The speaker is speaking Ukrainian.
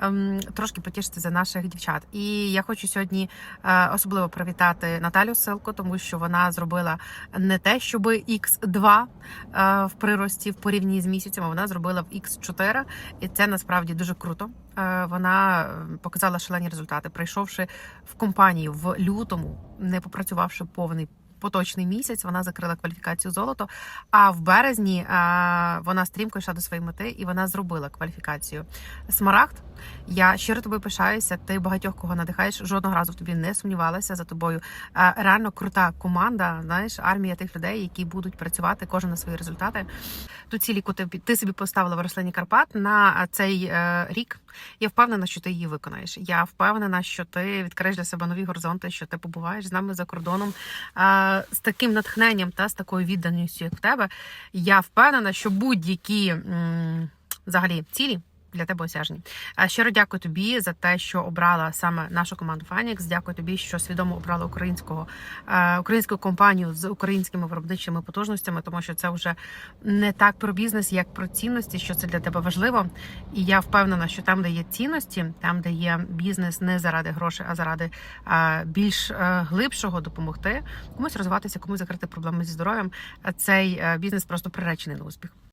ем, трошки потішити за наших дівчат. І я хочу сьогодні е, особливо привітати Наталю Силко, тому що вона зробила не те, щоб X2 е, в прирості в порівнянні з місяцем, а вона зробила в X4, і це насправді дуже круто. Е, Вона е, показала шалені результати, прийшовши в компанію в лютому, не попрацювавши повний. Поточний місяць вона закрила кваліфікацію золото. А в березні вона стрімко йшла до своєї мети і вона зробила кваліфікацію Смарагд. Я щиро тобою пишаюся. Ти багатьох кого надихаєш. Жодного разу в тобі не сумнівалася за тобою. Реально крута команда. Знаєш, армія тих людей, які будуть працювати кожен на свої результати. Ту ціль, яку ти собі поставила в рослині Карпат на цей е, рік. Я впевнена, що ти її виконаєш. Я впевнена, що ти відкриєш для себе нові горизонти, що ти побуваєш з нами за кордоном а, з таким натхненням та з такою відданістю, як в тебе. Я впевнена, що будь-які взагалі цілі. Для тебе осяжні. Щиро дякую тобі за те, що обрала саме нашу команду Фанікс. Дякую тобі, що свідомо обрала українського е, українську компанію з українськими виробничими потужностями, тому що це вже не так про бізнес, як про цінності, що це для тебе важливо. І я впевнена, що там, де є цінності, там, де є бізнес не заради грошей, а заради е, більш е, глибшого допомогти комусь розвиватися, комусь закрити проблеми зі здоров'ям. Цей бізнес просто приречений на успіх.